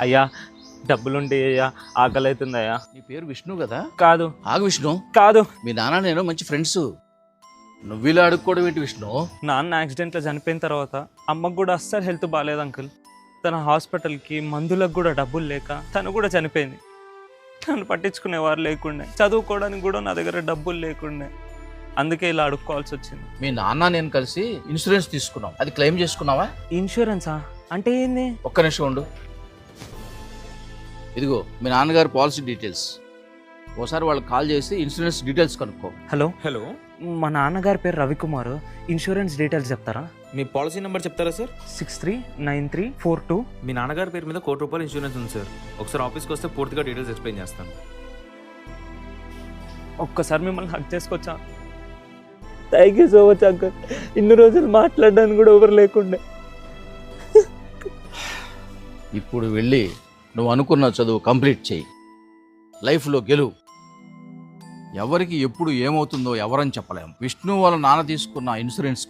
అయ్యా డబ్బులుంటే అయ్యా ఆకలి అవుతుందయ్యా నీ పేరు విష్ణు కదా? కాదు. ఆగు విష్ణు. కాదు. మీ నాన్న నేను మంచి ఫ్రెండ్స్. నువ్వు ఇలా అడుక్కోవడం ఏంటి విష్ణు? నాన్న యాక్సిడెంట్లో చనిపోయిన తర్వాత అమ్మకు కూడా అస్సలు హెల్త్ బాగాలేదు అంకుల్. తన హాస్పిటల్కి మందులకు కూడా డబ్బులు లేక తను కూడా చనిపోయింది. నన్ను పట్టించుకునేవారు లేకుండే. చదువుకోవడానికి కూడా నా దగ్గర డబ్బులు లేకుండే. అందుకే ఇలా అడుక్కోవాల్సి వచ్చింది. మీ నాన్న నేను కలిసి ఇన్సూరెన్స్ తీసుకున్నాం. అది క్లెయిమ్ చేసుకున్నావా? ఇన్సూరెన్సా? అంటే ఏంది? ఒక్క నిమిషం ఉండు. ఇదిగో మీ నాన్నగారి పాలసీ డీటెయిల్స్. ఓసారి వాళ్ళకి కాల్ చేసి ఇన్సూరెన్స్ డీటెయిల్స్ కనుక్కో హలో? హలో? మా నాన్నగారి పేరు రవికుమార్. ఇన్సూరెన్స్ డీటెయిల్స్ చెప్తారా? మీ పాలసీ నెంబర్ చెప్తారా sir? Six three nine three four two. మీ నాన్నగారి పేరు మీద కోటి రూపాయలు ఇన్సూరెన్స్ ఉంది సార్. ఒకసారి ఆఫీస్కి వస్తే పూర్తిగా డీటెయిల్స్ ఎక్స్ప్లెయిన్ చేస్తాను ఒక్కసారి మిమ్మల్ని హక్ చేసుకొచ్చా? Thank you so much uncle ఇన్ని రోజులు మాట్లాడడానికి కూడా ఎవరు లేకుండే. ఇప్పుడు వెళ్ళి నువ్వు అనుకున్న చదువు కంప్లీట్ చేయి. లైఫ్లో గెలువు. ఎవరికి ఎప్పుడు ఏమవుతుందో ఎవరని చెప్పలేం. విష్ణు వాళ్ళ నాన్న తీసుకున్న ఇన్సూరెన్స్